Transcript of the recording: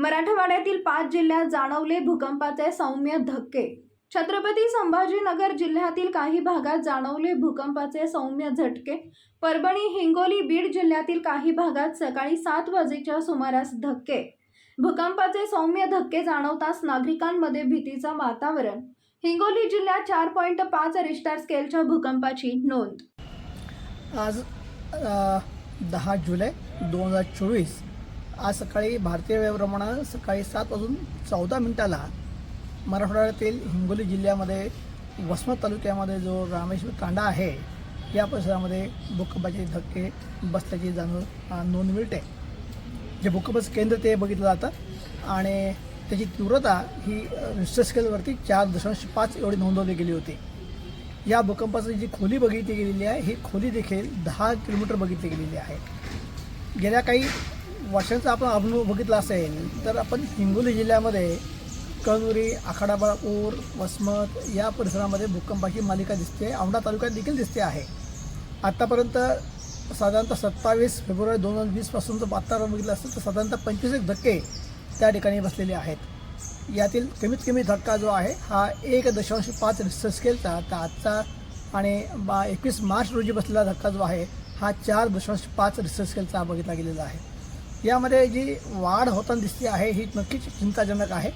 मराठवाड्यातील पाच जिल्ह्यात जाणवले भूकंपाचे सौम्य धक्के. छत्रपती संभाजीनगर जिल्ह्यातील काही भागात जाणवले भूकंपाचे सौम्य झटके. परभणी हिंगोली बीड जिल्ह्यातील काही भागात सकाळी सात वाजेच्या सुमारास धक्के. भूकंपाचे सौम्य धक्के जाणवताच नागरिकांमध्ये भीतीचं वातावरण. हिंगोली जिल्ह्यात चार पॉईंट पाच रिश्टर स्केलच्या भूकंपाची नोंद. आज दहा जुलै दोन हजार चोवीस आज सकाळी भारतीय वेळेप्रमाणे सकाळी सात वाजून चौदा मिनिटाला मराठवाड्यातील हिंगोली जिल्ह्यामध्ये वसमत तालुक्यामध्ये जो रामेश्वर तांडा आहे या परिसरामध्ये भूकंपाचे धक्के बसल्याची जाणून नोंद मिळते. जे भूकंपाचं केंद्र ते बघितलं जातं आणि त्याची तीव्रता ही रिस्टर स्केलवरती चार दशांश पाच एवढी नोंदवली गेली होती. या भूकंपाची जी खोली बघितली गेलेली आहे ही खोली देखील दहा किलोमीटर बघितली गेलेली आहे. गेल्या काही वर्षांचा आपण अनुभव बघितला असेल तर आपण हिंगोली जिल्ह्यामध्ये कळमुरी आखाडाबापूर वसमत या परिसरामध्ये भूकंपाची मालिका दिसते. औंढा तालुक्यात देखील दिसते आहे. आत्तापर्यंत साधारणतः सत्तावीस फेब्रुवारी दोन हजार वीसपासून जर वातावरण बघितलं असेल तर साधारणतः पंचवीस एक धक्के त्या ठिकाणी बसलेले आहेत. यातील कमीत कमी धक्का जो आहे हा एक दशांश पाच रिस्टर स्केलचा तर आजचा आणि बा एकवीस मार्च रोजी बसलेला धक्का जो आहे हा चार दशांश पाच रिस्टर स्केलचा बघितला गेलेला आहे. यामध्ये जी वाढ होताना दिसते आहे ही नक्कीच चिंताजनक आहे.